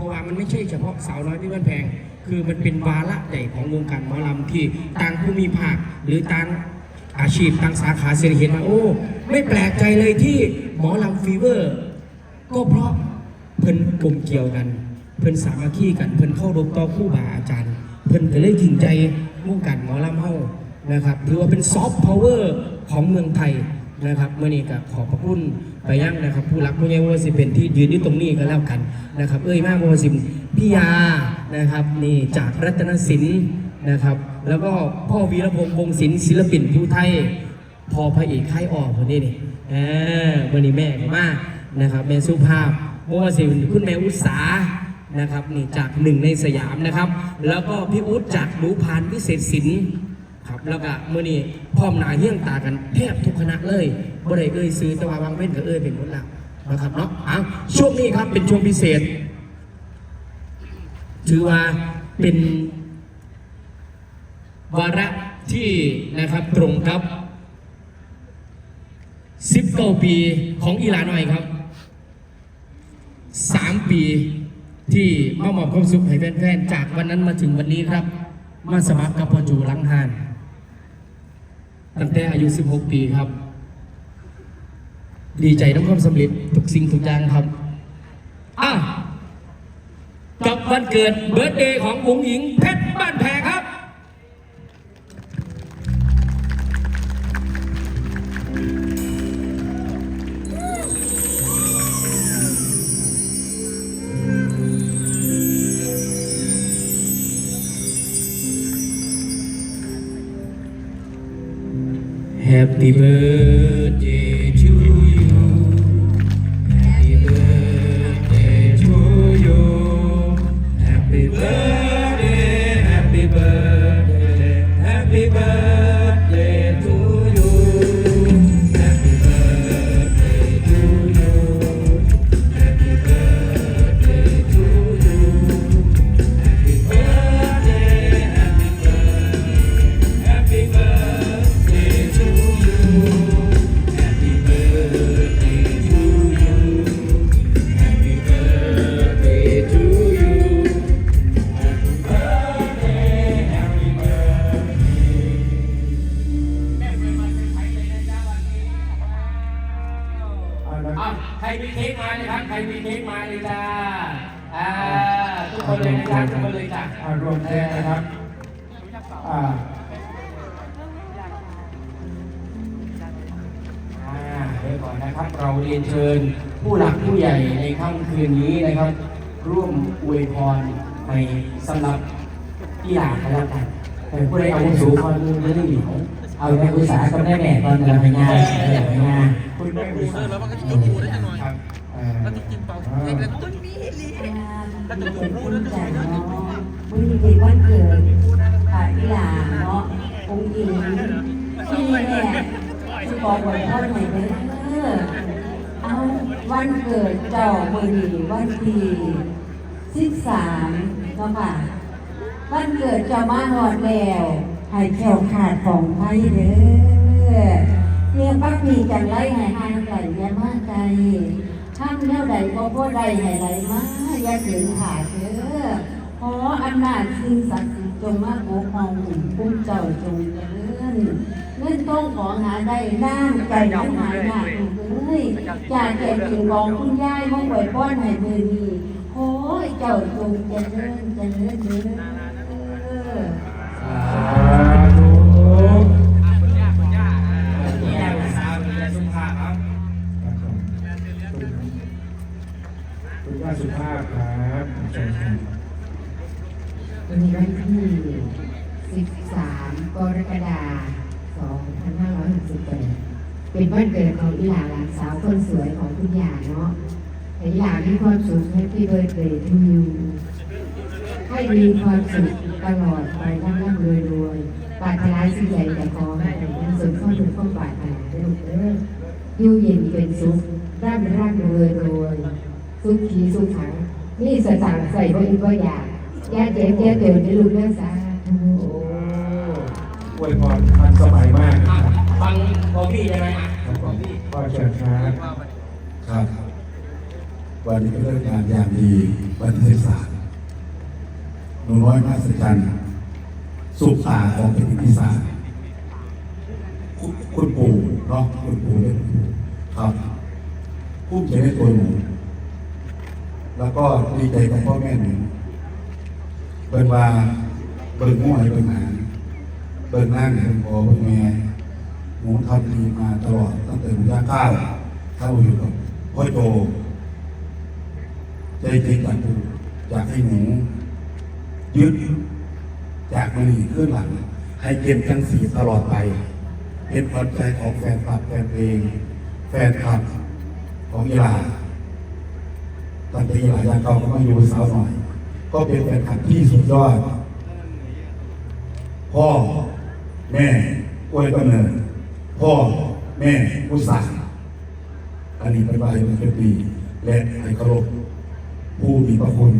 ราะว่ามันไม่ใช่เฉพาะสาวน้อยที่บ้านแพง คือมันเป็นวาระใหญ่ของวงการหมอลำที่ต่างภูมิภาคหรือต่างอาชีพต่างสาขาเศรษฐกิจมาโอ้ ไม่แปลกใจเลยที่หมอลำฟีเวอร์ ก็เพราะเพิ่นกลมเกี่ยวกัน เพิ่นสามัคคีกันเพิ่นเข้ารบต่อคู่บาอาจารย์ เพิ่นก็เลยถึงใจวงการหมอลำเฮานะครับถือว่าเป็นซอฟต์พาวเวอร์ของเมืองไทยนะครับเมื่อนี้ก็ขอบพระคุณ ไปยังนะครับ ผู้รักผู้ใหญ่ว่าสิเป็นที่ยืนอยู่ตรงนี้ก็แล้วกันนะครับ เอ้ยมากว่าสิพี่ยานะครับนี่จากรัตนศิลป์นะครับ แล้วก็พ่อวีรพงษ์วงศิลป์ศิลปินผู้ไทยพอพระเอกค่ายออกคนนี้นี่เออวันนี้แม่ก็มานะครับแม่สุภาพว่าสิคุณแม่อุตสานะครับนี่จากหนึ่งในสยามนะครับ แล้วก็พี่อุ๊ดจากหนูพานวิเศษศิลป์ ครับ แล้วก็เมื่อนี้พร้อมหนาเฮี้ยงตากันแทบทุกคณะเลยบ่ได้เอ่ยซื้อแต่ว่าบางเว้นก็เอ่ยเป็นหมดแล้วนะครับเนาะอะช่วงนี้ครับเป็นช่วงพิเศษ ถือว่าเป็นวาระที่นะครับตรงกับ19ปีของอีหลาหน่อยครับ3ปีที่มามอบความสุขให้แฟนๆ จากวันนั้นมาถึงวันนี้ครับ มาสมัครกับพ่อจูหลังหาน ตั้งแต่อายุ 16 ปีครับ ดีใจน้ำความสำเร็จทุกสิ่งทุกอย่างครับ อะ กับวันเกิดเบิร์ดเดย์ของอุ๋งหญิงเพชรบ้านแพง Happy birthday อ่าอ่าเดี๋ยวก่อนนะครับ เราเรียนเชิญผู้หลักผู้ใหญ่ในค่ำคืนนี้นะครับ ร่วมอวยพรในสำหรับกีฬากันแล้วกันแต่ผู้ใดเอาวุโสคอยมือไม่ได้หนีเอาแม่อุตสาหก็ได้แม่ตอนเราไปงานอยากไปงานคุณแม่อุตสาหแล้วมันก็จะยกหูได้หน่อยครับอ่าแล้วจะกินเป่าเค้กแล้วก็คุณมีลีแล้วจะถูกพูดแล้วจะใจถูกเนาะมื้อนี้เป็นวันเกิด ค่ะอีหลาเนาะองค์หญิงที่แม่ที่บอกไว้พ่อหน่อยเด้อเอาวันเกิดเจ้ามื้อนี้วันที่13เนาะค่ะวันเกิดเจ้ามาฮอดแล้วให้แขวขาดของไผเด้อเรียกปักมีจังไรให้ห่างไกลอย่ามาไกลทำแนวใดก็บ่ได้ให้ไหลมาอย่าถึงขาดเด้อขออำนาจสิ่งศักดิ์สิทธิ์ จงมาปกครองคุ้มเจ้าจงเจริญเงินต้องขอหาได้น้ำใจทั้งหายหนักเลยจากแก่ถึงของคุณยายห้องไหวป้อนให้มือนี้โอ้ยเจ้าจงเจริญเจริญเจริญ เป็นวันเกิดของอีหลาหลานสาวคนสวยของคุณยาเนาะให้อีหลามีความสุขให้พี่เบิร์ดเดย์ทูยูให้มีความสุขตลอดไปร่ำร่ำรวยรวยปรารถนาสิ่งใหญ่แต่ขอให้ยังสมเข้าถึงความปรารถนาด้วยลูกเด้ออยู่เย็นเป็นสุขร่ำร่ำรวยรวยสุขขีสุขขังนี่สตางค์ใส่บ่อีกบ่อยากแย่เจ็บแย่เตือนได้ลูกเด้อสาธุโอ้อวยพรทันสมัยมากนะครับ ฟังบอบบี้ได้ไหมอะ ครับผบอมบบี้เชิญครับครับ วันวันนี้ก็เลิกงานอย่างดีวันที่สามหนูน้อยมาสจันสุขอาของเป็นพิสาคุณคุณปู่เนาะคุณปู่เป็นคุณปู่ครับภูมิใจในตัวหนูแล้วก็ดีใจกับพ่อแม่หนูเบิ่งว่าเบิ่งมั่วให้เบิ่งหาเบิ่งนั่งเบิ่งพอเบิ่งแม่หนูทำดีมาตลอดตั้งแต่หนูย่างข้าว เข้าอยู่กับพ่อโจใจจริงจากปู่อยากให้หนูยึดจากมันนีขึ้นหลัง ให้เก็บจังสีตลอดไป เป็นขวัญใจของแฟนคลับแฟนเพลง แฟนคลับของกีฬาตอนที่หลายอย่างเก่าก็มาอยู่สาวหน่อย ก็เป็นแฟนคลับที่สุดยอด พ่อ แม่อวยกำเนิดพ่อ แม่ผู้สั่ง อันนี้เป็นใบมันเป็นปีและให้เคารพผู้มีพระคุณ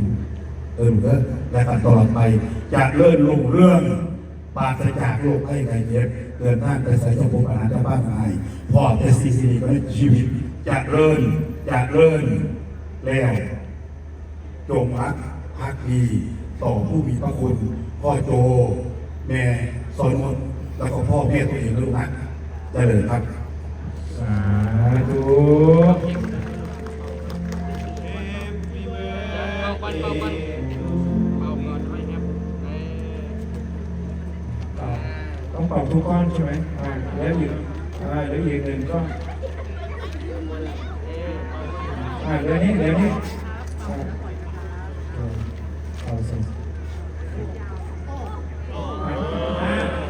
เออเออและกันตลอดไปจะเลื่อนลงเรื่องปราศจากโรคไข้ไข้เจ็บเดินทางไปใส่เจ้าพงอาหารจ้าบ้านนายพ่อแต่ซีซีก็ชีวิตจะเลื่อนจะเลื่อนแล้วจงรักภักดีต่อผู้มีพระคุณพ่อโจ แม่สอนมนแล้วก็พ่อแม่ตัวเองลูกนะได้เลยครับ สาธุ ทุกก้อนใช่ไหมอ่าแล้วอีกอ่าแล้วอีกหนึ่งก้อนอ่าเดี๋ยวนี้เดี๋ยวนี้อ่าเอาสิอ่า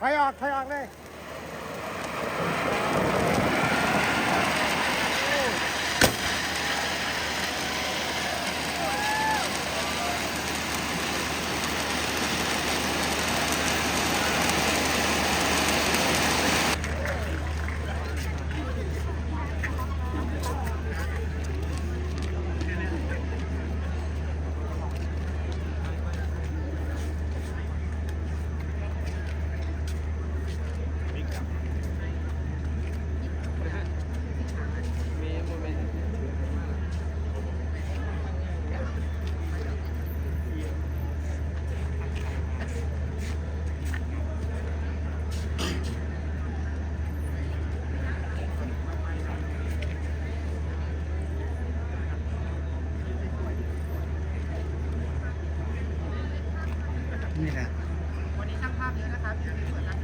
ถออกถอยออกเลย นี่แหละวันนี้ช่างภาพเยอะนะครับอยู่ในสวนนะครั